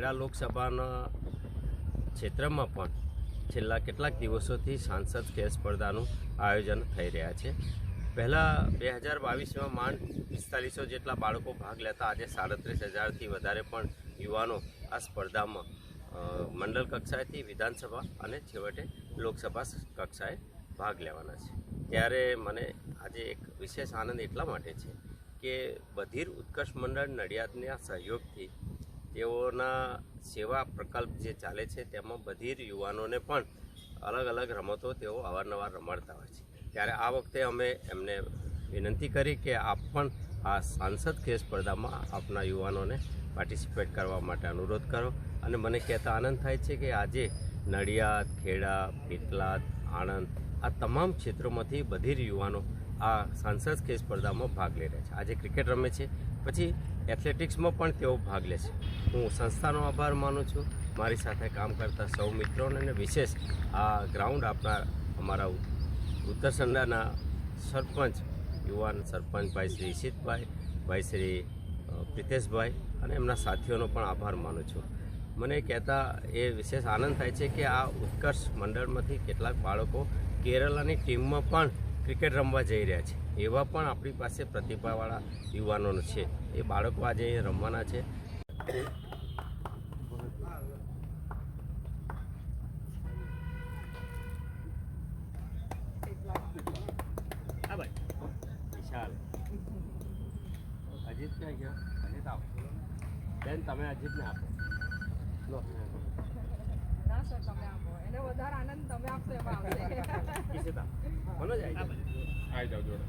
લોકસભાના ક્ષેત્રમાં પણ છેલ્લા કેટલાક દિવસોથી સાંસદ ખેલ સ્પર્ધાનું આયોજન થઈ રહ્યા છે. પહેલાં બે હજાર બાવીસમાં માંડ પિસ્તાલીસો જેટલા બાળકો ભાગ લેતા આજે સાડત્રીસ હજારથી વધારે પણ યુવાનો આ સ્પર્ધામાં મંડળ કક્ષાએથી વિધાનસભા અને છેવટે લોકસભા કક્ષાએ ભાગ લેવાના છે. ત્યારે મને આજે એક વિશેષ આનંદ એટલા માટે છે કે બધીર ઉત્કર્ષ મંડળ નડિયાદના સહયોગથી તેઓના સેવા પ્રકલ્પ જે ચાલે છે, તેમાં બધીર યુવાનોને પણ અલગ અલગ રમતો તેઓ અવારનવાર રમાડતા હોય છે. ત્યારે આ વખતે અમે એમને વિનંતી કરી કે આપ પણ આ સાંસદ ખેલ સ્પર્ધામાં આપના યુવાનોને પાર્ટિસિપેટ કરવા માટે અનુરોધ કરો. અને મને કહેતા આનંદ થાય છે કે આજે નડિયાદ, ખેડા, પેટલાદ, આણંદ આ તમામ ક્ષેત્રોમાંથી બધીર યુવાનો આ સાંસદ ખેલ સ્પર્ધામાં ભાગ લઈ રહ્યા છે. આજે ક્રિકેટ રમે છે. પછી એથ્લેટિક્સમાં પણ તેઓ ભાગ લે છે. હું સંસ્થાનો આભાર માનું છું. મારી સાથે કામ કરતા સૌ મિત્રોને અને વિશેષ આ ગ્રાઉન્ડ આપનાર અમારા ઉત્તર સંડાના સરપંચ, યુવાન સરપંચ ભાઈ શ્રી ઈશિતભાઈ, ભાઈ શ્રી પ્રિતેશભાઈ અને એમના સાથીઓનો પણ આભાર માનું છું. મને કહેતા એ વિશેષ આનંદ થાય છે કે આ ઉત્કર્ષ મંડળમાંથી કેટલાક બાળકો કેરલાની ટીમમાં પણ ક્રિકેટ રમવા જઈ રહ્યા છે. એવા પણ આપણી પાસે પ્રતિભાવાળા યુવાનો છે. એ બાળકો આજે અહીં રમવાના છે. અજીત ક્યાં ગયો? અજીત આવો. બેન, તમે અજીતને આપો લો ના સર તમે આપો એને વધારે આનંદ તમે આવી જાઓ. આવી જાવ જોડે